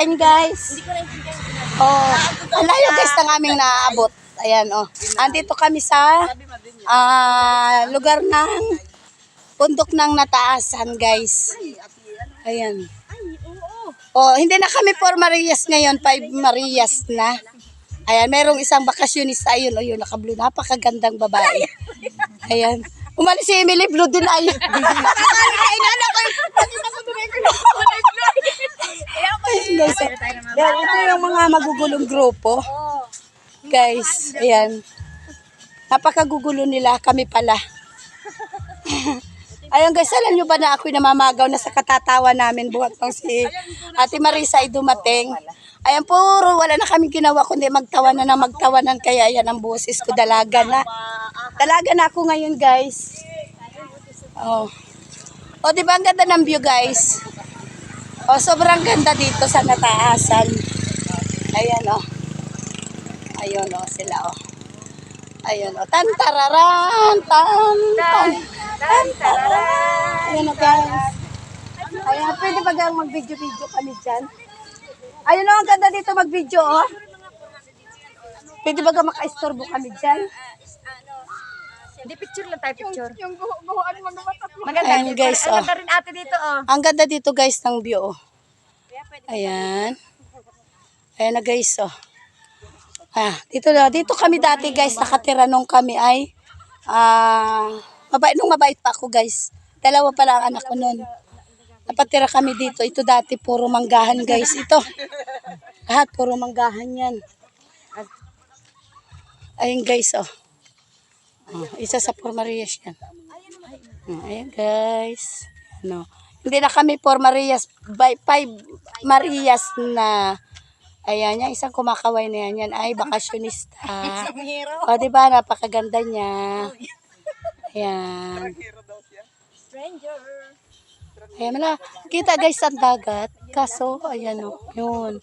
kain guys. Oh, ang layo guys ng aming naabot. Ayan oh. Andito kami sa ah, lugar ng bundok ng nataasan guys. Ayan. Oh, hindi na kami for Marias ngayon, five Marias na. Ayan, merong isang bakasyonista ayun, oh, yun, naka-blue, napakagandang babae. Ayan. Umalis si Emily Blue din ayun. Ayun, guys. Yan, ito yung mga magugulong grupo. Guys, ayan. Napakagugulo nila, kami pala. Ayun guys, alam nyo ba na ako'y namamagaw na sa katatawa namin buhat pang si Ate Marisa ay dumating. Ayan, puro wala na kami ginawa kundi magtawanan na magtawanan kaya yan ang boses ko dalaga na. Dalaga na ako ngayon guys. Oh. O, di ba ang ganda ng view guys? O, sobrang ganda dito sa nataasan. Ayan o. Ayun o, sila o. Ayun o. Tan tararan, tan tan. Tan tararan. Ayan o guys. Ayan, pwede ba gang mag-video-video kami dyan? Ayun o, ang ganda dito mag-video o. Pwede ba gang maka-istorbo kami dyan? Hindi, picture lang tayo, picture. Yung buhuan mo naman tatlo. Maganda. Ayan, guys, Ang oh. ganda rin ate dito, oh. Ang ganda dito guys ng view. Oh. Ayan. Ayan na guys. Oh. Ah, dito na. Dito kami dati guys nakatira nung kami ay ah mabait nung mabait pa ako guys. Dalawa pa lang ang anak ko noon. Napatira kami dito. Ito dati puro manggahan guys. Ito. Lahat puro manggahan yan. Ayun guys oh. Oh, isa sa Por Marias yan. Oh, Ayan guys. Ano, hindi na kami for Marias, by five Marias na. Ayan, yung isang kumakaway na yan, yan ay bakasyonista. O, di ba, napakaganda niya. Ayan. Stranger. Ayan, mala. Kita guys ang dagat. Kaso, ayan o, yun.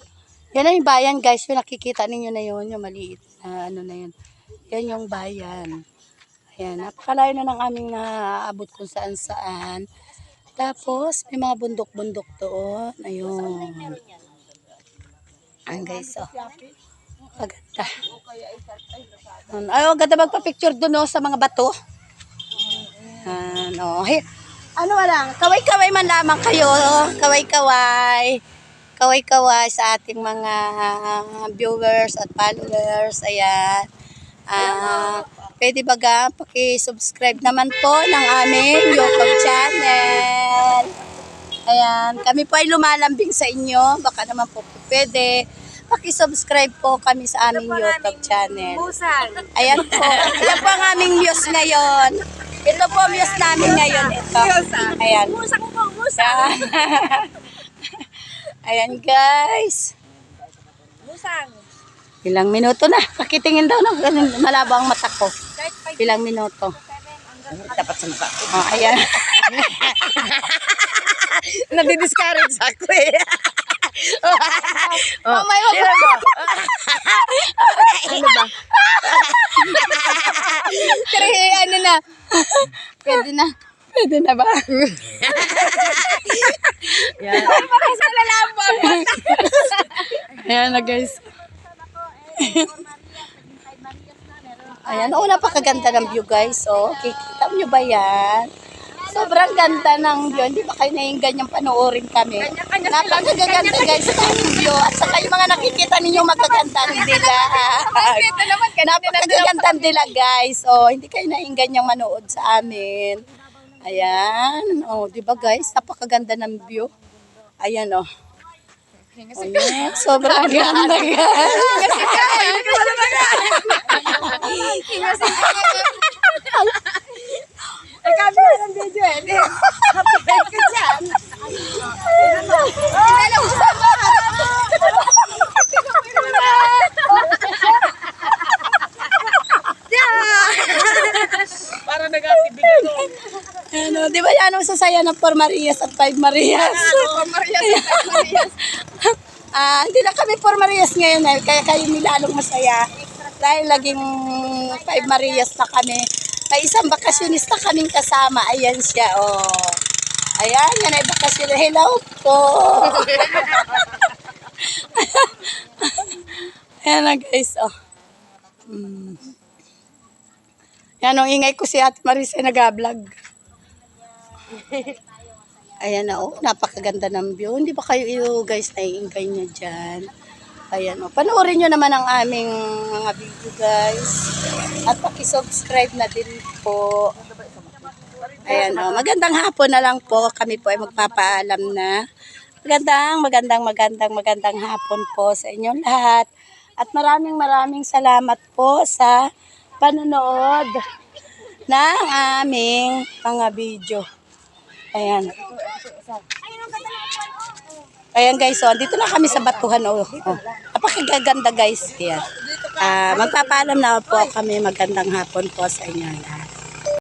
Yan na yung bayan guys, yung nakikita ninyo na yun, yung maliit na ano na yun. Yan yung bayan. Ayan, napakalayo na ng aming naabot kung saan saan. Tapos, may mga bundok-bundok doon. Ayun. Ayan guys, oh. Maganda. Ayan. Ay, ang ganda magpa-picture doon oh, sa mga bato. Ano, hey, ano lang, kaway-kaway man lamang kayo. oh. Kaway-kaway. Kaway-kaway sa ating mga viewers at followers. Ayan. Ah, pwede ba ga paki-subscribe naman po ng aming YouTube channel. Ayan, kami po ay lumalambing sa inyo. Baka naman po po pwede. Paki-subscribe po kami sa aming YouTube channel. Ayan po. Ayan po ang aming muse ngayon. Ito po ang muse namin ngayon. Ito. Ayan. Busan ko po. Ayan guys. Busan. Ilang minuto na. Pakitingin daw ng ganun. Malabo ang mata ko. Ilang minuto. dapat sa mukha. Oh, ayan. Nadi-discourage ako eh. Oh, may wag ano ba? Pero ano na. Pwede na. Pwede na ba? Yan. Ayan na guys. Ayan, oh, napakaganda ng view guys. Oh, kikita nyo ba yan? Sobrang ganda ng view. Hindi ba kayo nahing ganyang panoorin kami? Napakaganda guys ng view. At saka yung mga nakikita ninyo magaganda nila. Napakaganda nila guys. Oh, hindi kayo nahing ganyang manood sa amin. Ayan. Oh, di ba guys? Napakaganda ng view. Ayan oh. Ayan, sobrang ganda guys. Nagkabila ng video eh. Di, Kapag ka dyan. Para nag-atibig ako. Ano, di ba yan ang sasaya ng 4 Marias at 5 Marias? Maria sa Marias. Ah, hindi na kami 4 Marias ngayon eh, kaya kayo nilalong masaya. Dahil laging 5 Marias na kami. May isang bakasyonista kaming kasama. Ayan siya, oh. Ayan, yan ay bakasyon. Hello po. Ayan na guys, oh. Mm. Yan, ang ingay ko si Ate Marisa nag-vlog. Ayan na, oh, napakaganda ng view. Hindi ba kayo guys, naiingay niya dyan? Ayan, oh. Panoorin nyo naman ang aming mga video, guys. At pakisubscribe na din po. Ayan, oh. Magandang hapon na lang po. Kami po ay magpapaalam na. Magandang, magandang, magandang, magandang hapon po sa inyong lahat. At maraming maraming salamat po sa panonood ng aming mga video. Ayan. Ayan guys, so dito na kami sa Batuhan. Oh, oh. Napakaganda guys. Ayan. Ah, magpapaalam na po kami magandang hapon po sa inyo lahat.